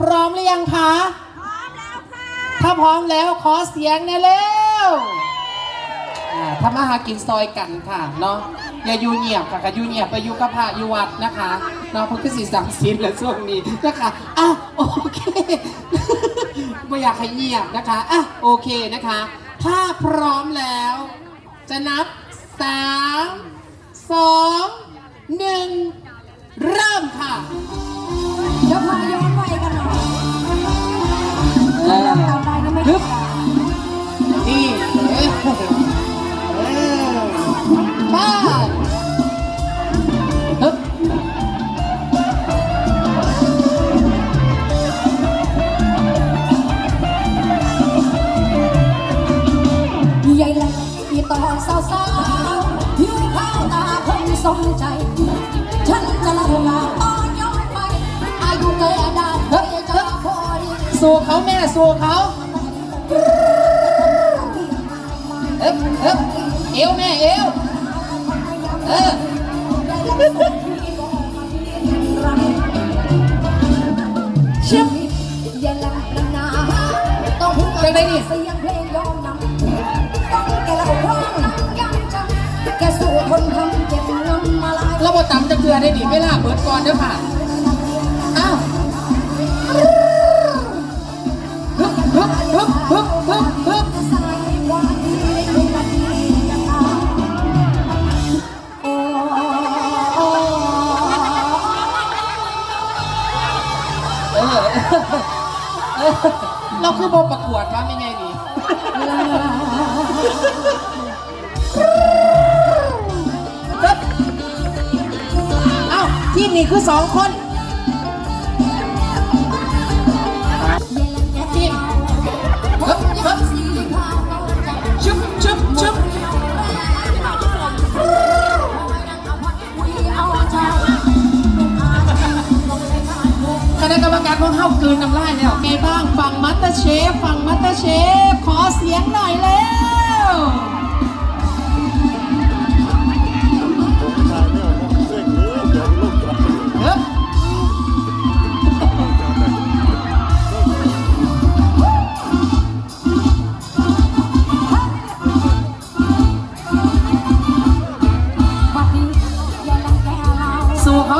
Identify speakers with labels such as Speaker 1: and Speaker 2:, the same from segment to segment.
Speaker 1: พร้อมหรือยังคะ
Speaker 2: พร้อมแล้วค่ะ
Speaker 1: ถ้าพร้อมแล้วขอเสียงแน่เร็วอ่าทำมาหากินซอยกันค่ะเนาะอย่าอยู่เงียบค่ะก็อยู่เงียบไปอยู่กับพระอยู่วัดนะคะเนาะเพื่อสิสังสินและช่วงนี้นะคะอะโอเคไม่อยากให้เงียบนะคะอะโอเคนะคะ ถ้าพร้อมแล้ว จะนับสามสองหนึ่งเริ่มค่ะ
Speaker 2: เดี๋ยวพาย้อ คงสมใจ ฉันจะเล่ามาตอนย้อนไป อายุเกินได้เฮ้ยจะพอดี
Speaker 1: สู้เขาแม่สู้เขาเอ๊บเอ๊บเอวแม่เอวเออ
Speaker 2: ชิบอย่าลังกันนาต้องพูด
Speaker 1: จังได้นี่
Speaker 2: เสียงเพลงยอมนำต้องแกเล่าความยังจำแกสู้ทนทำ เตื
Speaker 1: อได้ดิเวลาเบิดก่อนเด้อค่ะ อ้าวฮึบฮึบฮึบฮึบฮึบฮึบ
Speaker 2: โอ้
Speaker 1: เออเออเราคือบอประกวดว่าไม่ไงนี่ นี้คือสองคนทีมฮึบฮึบชุบชุบชุบคณะกรรมการของเฮากลืนน้ำลายแล้วไงบ้าง ฟังมัตเตอร์เชฟ ฟังมัตเตอร์เชฟ ขอเสียงหน่อย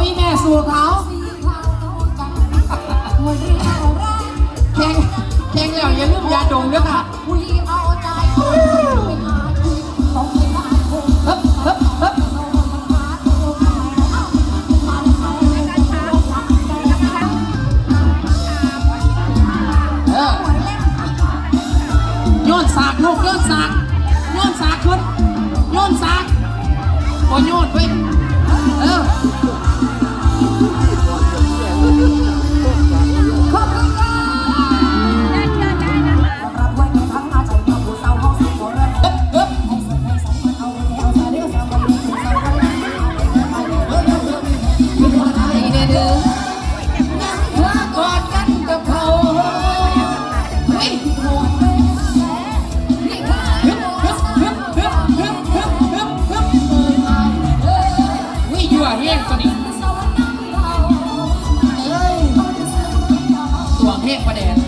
Speaker 1: อีแม่สู่เขาแข่งแข่งแล้วอย่าลืมยาดมด้วยค่ะโยนสากลูกโยนสากโยนสากขึ้นโยนสากโอ้โยนไปเออ ตัวเทพประเด็น